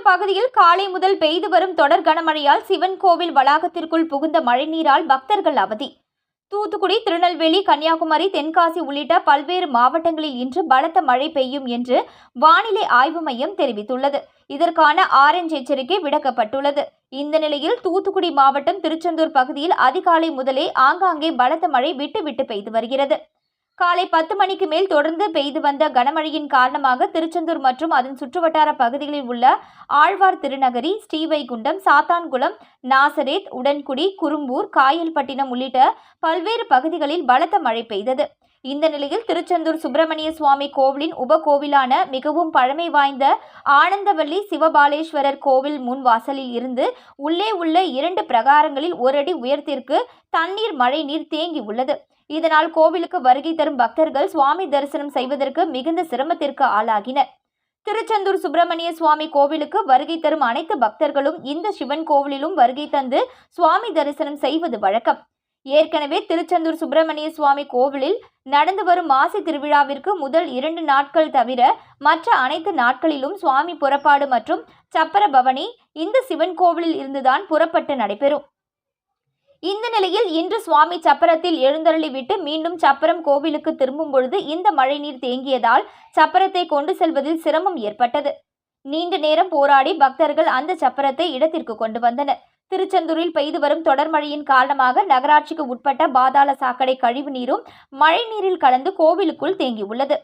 திருச்செந்தூர் பகுதியில் காலை முதல் பெய்து வரும் தொடர் கனமழையால் சிவன் கோவில் வளாகத்திற்குள் புகுந்த மழைநீரால் பக்தர்கள் அவதி. தூத்துக்குடி திருநெல்வேலி கன்னியாகுமரி தென்காசி உள்ளிட்ட பல்வேறு மாவட்டங்களில் இன்று பலத்த மழை பெய்யும் என்று வானிலை ஆய்வு மையம் தெரிவித்துள்ளது. இதற்கான ஆரஞ்ச் எச்சரிக்கை விடக்கப்பட்டுள்ளது. இந்த நிலையில் தூத்துக்குடி மாவட்டம் திருச்செந்தூர் பகுதியில் அதிகாலை முதலே ஆங்காங்கே பலத்த மழை விட்டு விட்டு பெய்து வருகிறது. காலை பத்து மணிக்கு மேல் தொடர்ந்து பெய்து வந்த கனமழையின் காரணமாக திருச்செந்தூர் மற்றும் அதன் சுற்றுவட்டார பகுதிகளில் உள்ள ஆழ்வார் திருநகரி ஸ்ரீவைகுண்டம் சாத்தான்குளம் நாசரேத் உடன்குடி குறும்பூர் காயல்பட்டினம் உள்ளிட்ட பல்வேறு பகுதிகளில் பலத்த மழை பெய்தது. இந்த நிலையில் திருச்செந்தூர் சுப்பிரமணிய சுவாமி கோவிலின் உபகோவிலான மிகவும் பழமை வாய்ந்த ஆனந்தவல்லி சிவபாலேஸ்வரர் கோவில் முன் வாசலில் இருந்து உள்ளே உள்ள இரண்டு பிரகாரங்களில் ஒரு அடி உயர்த்திற்கு தண்ணீர் மழை நீர் தேங்கி உள்ளது. இதனால் கோவிலுக்கு வருகை தரும் பக்தர்கள் சுவாமி தரிசனம் செய்வதற்கு மிகுந்த சிரமத்திற்கு ஆளாகினர். திருச்செந்தூர் சுப்பிரமணிய சுவாமி கோவிலுக்கு வருகை தரும் அனைத்து பக்தர்களும் இந்த சிவன் கோவிலிலும் வருகை தந்து சுவாமி தரிசனம் செய்வது வழக்கம். ஏற்கனவே திருச்செந்தூர் சுப்பிரமணிய சுவாமி கோவிலில் நடந்து வரும் மாசி திருவிழாவிற்கு முதல் இரண்டு நாட்கள் தவிர மற்ற அனைத்து நாட்களிலும் சுவாமி புறப்பாடு மற்றும் சப்பர பவனி இந்த சிவன் கோவிலில் இருந்துதான் புறப்பட்டு நடைபெறும். இந்த நிலையில் இன்று சுவாமி சப்பரத்தில் எழுந்தருளிவிட்டு மீண்டும் சப்பரம் கோவிலுக்கு திரும்பும் பொழுது இந்த மழைநீர் தேங்கியதால் சப்பரத்தை கொண்டு செல்வதில் சிரமம் ஏற்பட்டது. நீண்ட நேரம் போராடி பக்தர்கள் அந்த சப்பரத்தை இடத்திற்கு கொண்டு வந்தனர். திருச்செந்தூரில் பெய்து வரும் தொடர் மழையின் காரணமாக நகராட்சிக்கு உட்பட்ட பாதாள சாக்கடை கழிவு நீரும் மழை நீரில் கலந்து கோவிலுக்குள் தேங்கியுள்ளது.